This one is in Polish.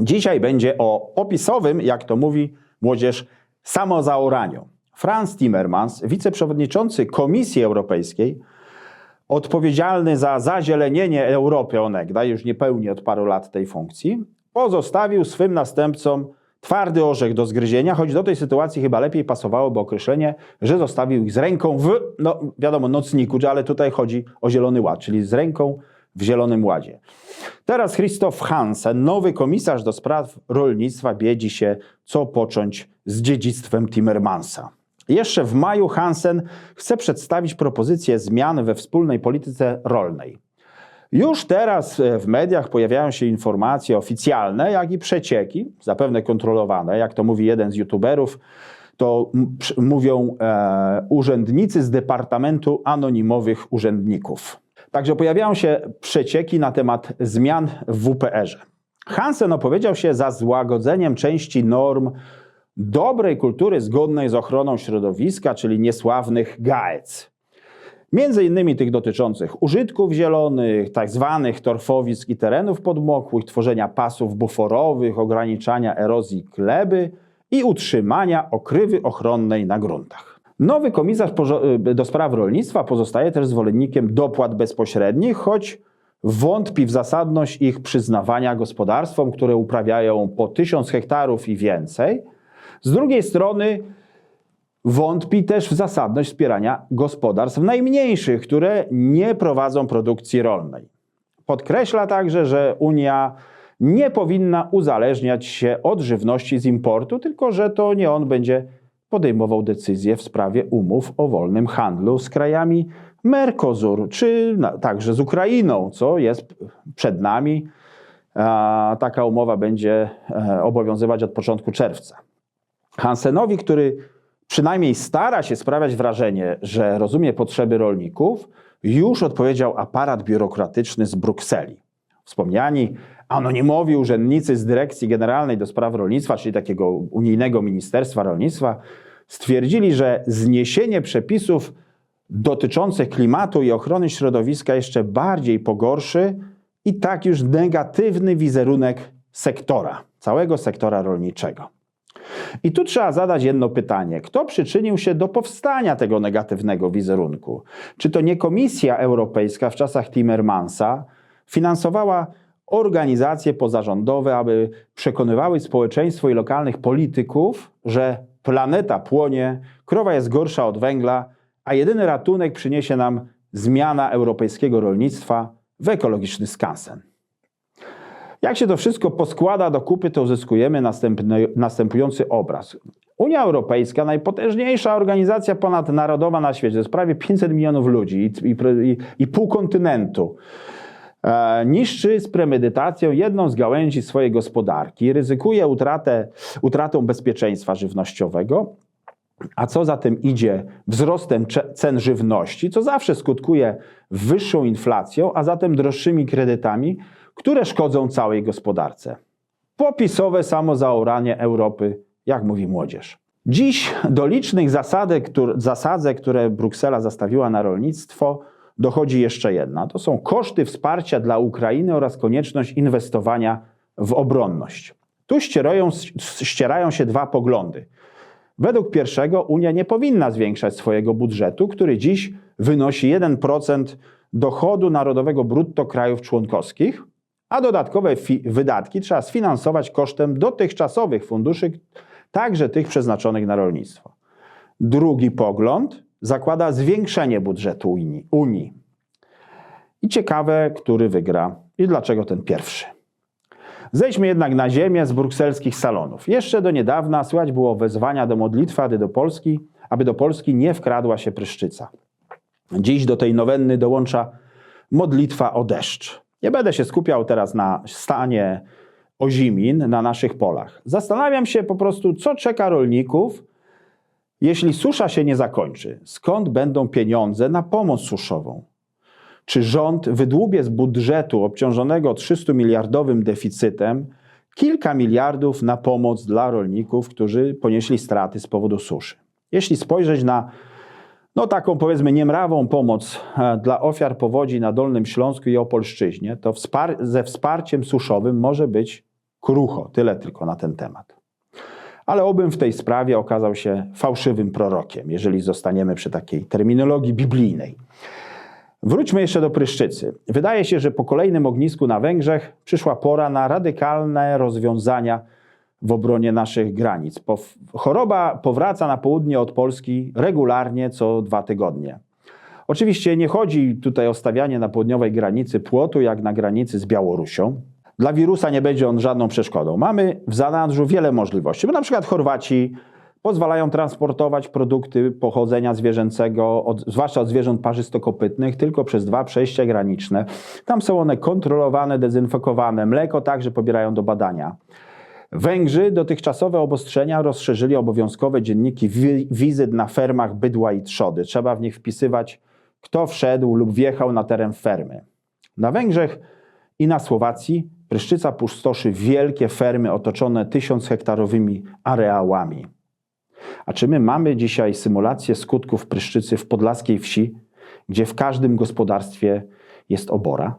Dzisiaj będzie o opisowym, jak to mówi młodzież, samozaoraniu. Franz Timmermans, wiceprzewodniczący Komisji Europejskiej, odpowiedzialny za zazielenienie Europy onegdaj, już nie pełni od paru lat tej funkcji, pozostawił swym następcom twardy orzech do zgryzienia, choć do tej sytuacji chyba lepiej pasowałoby określenie, że zostawił ich z ręką w, no wiadomo, nocniku, ale tutaj chodzi o Zielony Ład, czyli z ręką w Zielonym Ładzie. Teraz Christoph Hansen, nowy komisarz do spraw rolnictwa, biedzi się, co począć z dziedzictwem Timmermansa. Jeszcze w maju Hansen chce przedstawić propozycję zmian we wspólnej polityce rolnej. Już teraz e, w mediach pojawiają się informacje oficjalne, jak i przecieki, zapewne kontrolowane, jak to mówi jeden z youtuberów, to mówią e, urzędnicy z Departamentu Anonimowych Urzędników. Także pojawiają się przecieki na temat zmian w WPR-ze. Hansen opowiedział się za złagodzeniem części norm dobrej kultury zgodnej z ochroną środowiska, czyli niesławnych GAEC. Między innymi tych dotyczących użytków zielonych, tak zwanych torfowisk i terenów podmokłych, tworzenia pasów buforowych, ograniczania erozji gleby i utrzymania okrywy ochronnej na gruntach. Nowy komisarz y, do spraw rolnictwa pozostaje też zwolennikiem dopłat bezpośrednich, choć wątpi w zasadność ich przyznawania gospodarstwom, które uprawiają po tysiąc hektarów i więcej. Z drugiej strony wątpi też w zasadność wspierania gospodarstw najmniejszych, które nie prowadzą produkcji rolnej. Podkreśla także, że Unia nie powinna uzależniać się od żywności z importu, tylko że to nie on będzie podejmował decyzje w sprawie umów o wolnym handlu z krajami Mercosur, czy także z Ukrainą, co jest przed nami. Taka umowa będzie e, obowiązywać od początku czerwca. Hansenowi, który przynajmniej stara się sprawiać wrażenie, że rozumie potrzeby rolników, już odpowiedział aparat biurokratyczny z Brukseli. Wspomniani anonimowi urzędnicy z Dyrekcji Generalnej do Spraw Rolnictwa, czyli takiego unijnego Ministerstwa Rolnictwa, stwierdzili, że zniesienie przepisów dotyczących klimatu i ochrony środowiska jeszcze bardziej pogorszy i tak już negatywny wizerunek sektora, całego sektora rolniczego. I tu trzeba zadać jedno pytanie. Kto przyczynił się do powstania tego negatywnego wizerunku? Czy to nie Komisja Europejska w czasach Timmermansa finansowała organizacje pozarządowe, aby przekonywały społeczeństwo i lokalnych polityków, że planeta płonie, krowa jest gorsza od węgla, a jedyny ratunek przyniesie nam zmiana europejskiego rolnictwa w ekologiczny skansen. Jak się to wszystko poskłada do kupy, to uzyskujemy następny, następujący obraz. Unia Europejska, najpotężniejsza organizacja ponadnarodowa na świecie, to jest prawie 500 milionów ludzi i, i, i pół kontynentu, niszczy z premedytacją jedną z gałęzi swojej gospodarki, ryzykuje utratę, utratą bezpieczeństwa żywnościowego, a co za tym idzie wzrostem cen żywności, co zawsze skutkuje wyższą inflacją, a zatem droższymi kredytami, które szkodzą całej gospodarce. Popisowe samozaoranie Europy, jak mówi młodzież. Dziś do licznych zasadek, zasadzek, które Bruksela zastawiła na rolnictwo, dochodzi jeszcze jedna. To są koszty wsparcia dla Ukrainy oraz konieczność inwestowania w obronność. Tu ścierają, ścierają się dwa poglądy. Według pierwszego Unia nie powinna zwiększać swojego budżetu, który dziś wynosi 1% dochodu narodowego brutto krajów członkowskich, a dodatkowe wydatki trzeba sfinansować kosztem dotychczasowych funduszy, także tych przeznaczonych na rolnictwo. Drugi pogląd zakłada zwiększenie budżetu Unii. I ciekawe, który wygra i dlaczego ten pierwszy. Zejdźmy jednak na ziemię z brukselskich salonów. Jeszcze do niedawna słychać było wezwania do modlitwy, aby do Polski, aby do Polski nie wkradła się pryszczyca. Dziś do tej nowenny dołącza modlitwa o deszcz. Nie będę się skupiał teraz na stanie ozimin na naszych polach. Zastanawiam się po prostu, co czeka rolników, jeśli susza się nie zakończy. Skąd będą pieniądze na pomoc suszową? Czy rząd wydłubie z budżetu obciążonego 300 miliardowym deficytem kilka miliardów na pomoc dla rolników, którzy ponieśli straty z powodu suszy? Jeśli spojrzeć na no taką powiedzmy niemrawą pomoc e, dla ofiar powodzi na Dolnym Śląsku i Opolszczyźnie, to wspar- ze wsparciem suszowym może być krucho. Tyle tylko na ten temat. Ale obym w tej sprawie okazał się fałszywym prorokiem, jeżeli zostaniemy przy takiej terminologii biblijnej. Wróćmy jeszcze do pryszczycy. Wydaje się, że po kolejnym ognisku na Węgrzech przyszła pora na radykalne rozwiązania w obronie naszych granic. Choroba powraca na południe od Polski regularnie co dwa tygodnie. Oczywiście nie chodzi tutaj o stawianie na południowej granicy płotu, jak na granicy z Białorusią. Dla wirusa nie będzie on żadną przeszkodą. Mamy w zanadrzu wiele możliwości, bo na przykład Chorwaci pozwalają transportować produkty pochodzenia zwierzęcego, od, zwłaszcza od zwierząt parzystokopytnych, tylko przez dwa przejścia graniczne. Tam są one kontrolowane, dezynfekowane. Mleko także pobierają do badania. Węgrzy dotychczasowe obostrzenia rozszerzyli obowiązkowe dzienniki wi- wizyt na fermach bydła i trzody. Trzeba w nich wpisywać, kto wszedł lub wjechał na teren fermy. Na Węgrzech i na Słowacji pryszczyca pustoszy wielkie fermy otoczone tysiąc hektarowymi areałami. A czy my mamy dzisiaj symulację skutków pryszczycy w podlaskiej wsi, gdzie w każdym gospodarstwie jest obora?